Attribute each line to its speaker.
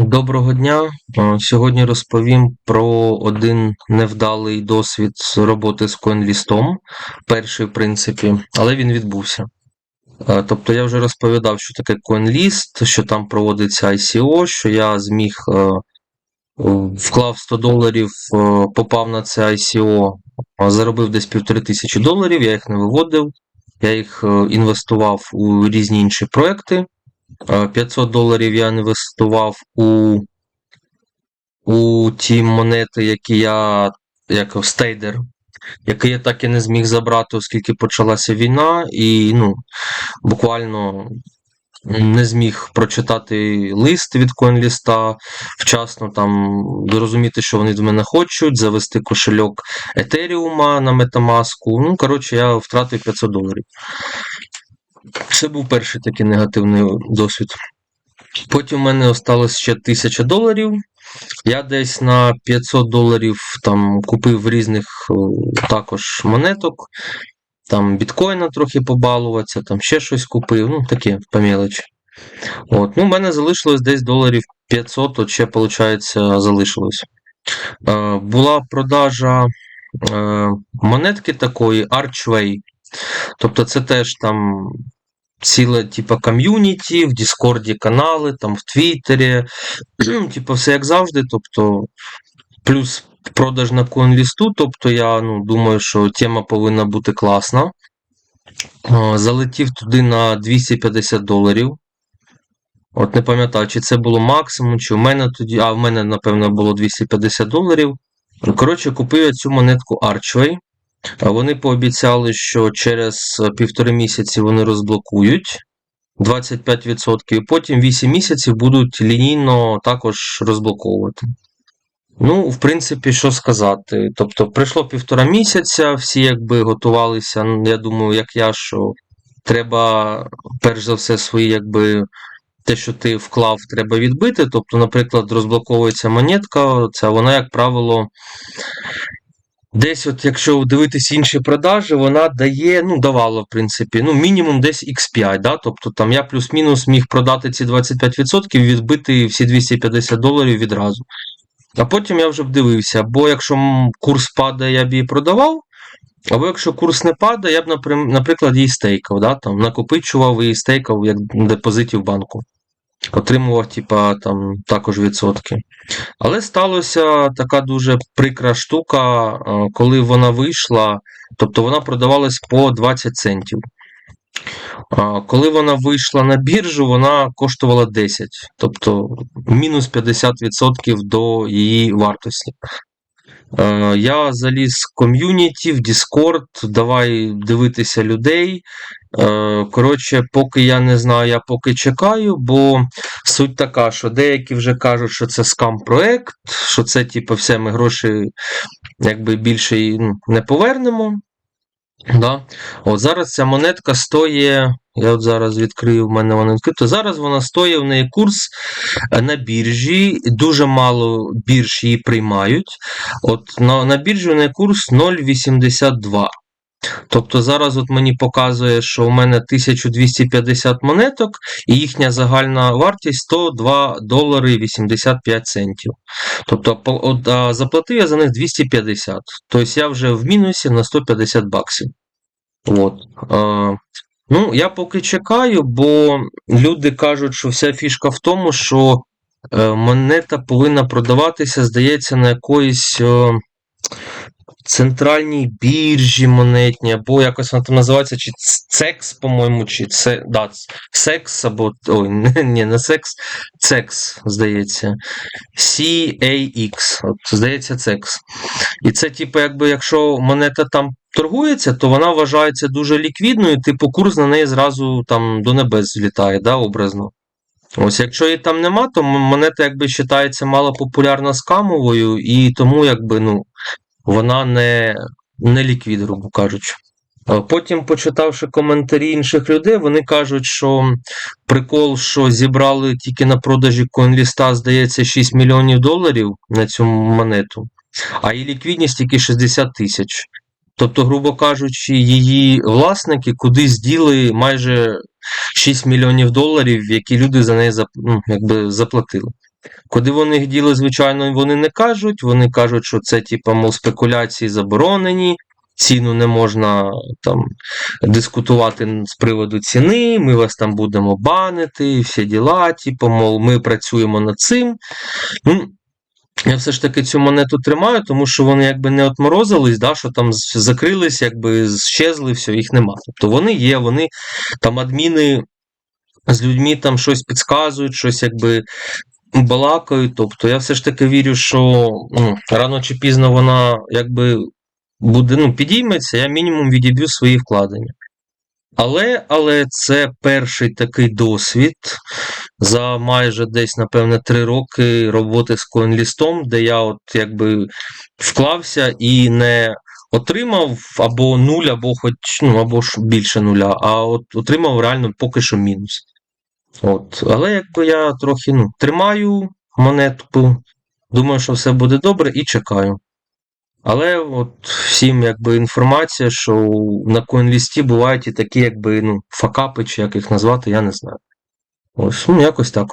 Speaker 1: Доброго дня. Сьогодні розповім про один невдалий досвід роботи з CoinList. Перший, в принципі, але він відбувся. Тобто я вже розповідав, що таке CoinList, що там проводиться ICO, що я зміг вклав 100 доларів, попав на це ICO, заробив десь півтори тисячі доларів, я їх не виводив, я їх е, інвестував у різні інші проекти. Е, 500 доларів я інвестував у, у ті монети, які я як стейдер, які я так і не зміг забрати, оскільки почалася війна, і ну, буквально не зміг прочитати лист від CoinList вчасно там зрозуміти, що вони від мене хочуть, завести кошельок Етеріума на Metamask. Ну, коротше, я втратив 500 доларів. Це був перший такий негативний досвід. Потім в мене осталось ще 1000 доларів. Я десь на 500 доларів там купив різних е, також монеток. Там біткоїна трохи побалуватися, там ще щось купив, ну таке по мелочі. От. Ну, в мене залишилось десь доларів 500, от ще, виходить, залишилось. Е, була продажа е, монетки такої Archway. Тобто це теж там ціле, типа, ком'юніті, в Діскорді канали, там в Твіттері. типу, все як завжди. Тобто, плюс продаж на CoinList, тобто я ну, думаю, що тема повинна бути класна. Е, Залетів туди на 250 доларів. От не пам'ятаю, чи це було максимум, чи в мене тоді. А, в мене, напевно, було 250 доларів. Коротше, купив я цю монетку Archway. Вони пообіцяли, що через е, півтори місяці вони розблокують 25%, і потім 8 місяців будуть лінійно також розблоковувати. Ну, в принципі, що сказати. Тобто, пройшло півтора місяця, всі якби готувалися, я думаю, як я, що треба, перш за все, свої, якби. Те, що ти вклав, треба відбити. Тобто, наприклад, розблоковується монетка, це вона, як правило, Десь, от, якщо дивитись інші продажі, вона дає, ну, давала, в принципі, ну, мінімум десь X5. Да? Тобто там я плюс-мінус міг продати ці 25% і відбити всі 250 доларів відразу. А потім я вже б дивився, бо якщо курс падає, я б її продавав. Або якщо курс не падає, я б, наприклад, її стейкав, да? там, накопичував і стейкав як депозиті в банку. Отримував, типа, там, також відсотки. Але сталася така дуже прикра штука, е, коли вона вийшла, тобто вона продавалась по 20 центів. Коли вона вийшла на біржу, вона коштувала 10, тобто мінус 50% до її вартості. Е, Я заліз в ком'юніті, в Discord, давай дивитися людей. Е, Коротше, поки я не знаю, я поки чекаю, бо суть така, що деякі вже кажуть, що це скам-проект, що це, типу, все ми гроші якби більше ну, не повернемо. Да? От зараз ця монетка стоїть. Я от зараз відкрию в мене вона відкрита. Зараз вона стоїть в неї курс е, на біржі. Дуже мало бірж її приймають. От на, на біржі в неї курс 0,82. Тобто зараз от мені показує, що у мене 1250 монеток, і їхня загальна вартість 102 долари 85 центів. Тобто от, а, заплатив я за них 250. Тобто я вже в мінусі на 150 баксів. От. А, ну, я поки чекаю, бо люди кажуть, що вся фішка в тому, що е, монета повинна продаватися, здається, на якоїсь. е, центральній біржі монетні, або якось вона там називається, чи секс, по-моєму, чи це. Да, секс, або. Ой, не, не секс, секс, здається. CAX. От, здається, секс. І це, типу, якби, якщо монета там торгується, то вона вважається дуже ліквідною, типу, курс на неї зразу там до небес злітає, да, образно. Ось, якщо її там нема, то монета якби вважається малопопулярна скамовою, і тому якби, ну, вона не, не ліквід, грубо кажучи. Е, Потім, почитавши коментарі інших людей, вони кажуть, що прикол, що зібрали тільки на продажі CoinList, здається, 6 мільйонів доларів на цю монету, а її ліквідність тільки 60 тисяч. Тобто, грубо кажучи, її власники кудись діли майже 6 мільйонів доларів, які люди за неї ну, якби заплатили. Куди вони їх діли, звичайно, вони не кажуть. Вони кажуть, що це, типу, мов, спекуляції заборонені, ціну не можна там дискутувати з приводу ціни, ми вас там будемо банити, і всі діла, типу, мов, ми працюємо над цим. Ну, я все ж таки цю монету тримаю, тому що вони якби не отморозились, да, що там закрились, якби щезли, все, їх нема. Тобто вони є, вони там адміни з людьми там щось підказують, щось якби балакають. Тобто я все ж таки вірю, що ну, рано чи пізно вона якби буде, ну, підійметься, я мінімум відіб'ю свої вкладення. Але, але це перший такий досвід за майже десь, напевне, три роки роботи з CoinList, де я от якби вклався і не отримав або нуль, або хоч ну, або більше нуля, а от отримав реально поки що мінус. От. Але якби я трохи ну, тримаю монетку, думаю, що все буде добре і чекаю. Але от всім якби інформація, що на CoinList бувають і такі, якби, ну, факапи, чи як їх назвати, я не знаю. Ось, ну, якось так.